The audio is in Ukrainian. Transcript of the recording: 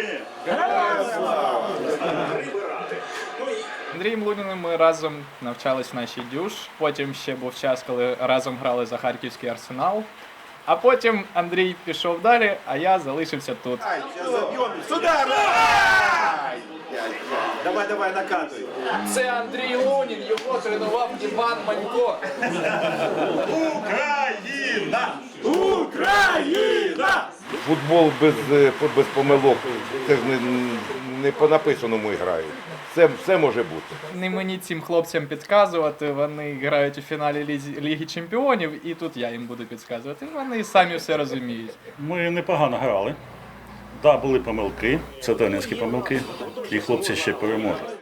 Україні! слава! Андрієм ми разом навчались в нашій дюш. Потім ще був час, коли разом грали за харківський арсенал. А потім Андрій пішов далі, а я залишився тут. Ай. Сюди! Давай, давай, накатуй. Це Андрій Лунін, його тренував Іван Манько. Футбол без, е, без помилок. Це ж не, не по написаному грають. Все, все може бути. Не мені цим хлопцям підказувати. Вони грають у фіналі Лізі- Ліги Чемпіонів, і тут я їм буду підказувати. Вони самі все розуміють. Ми непогано грали. Да, були помилки, це тренерські помилки, і хлопці ще переможуть.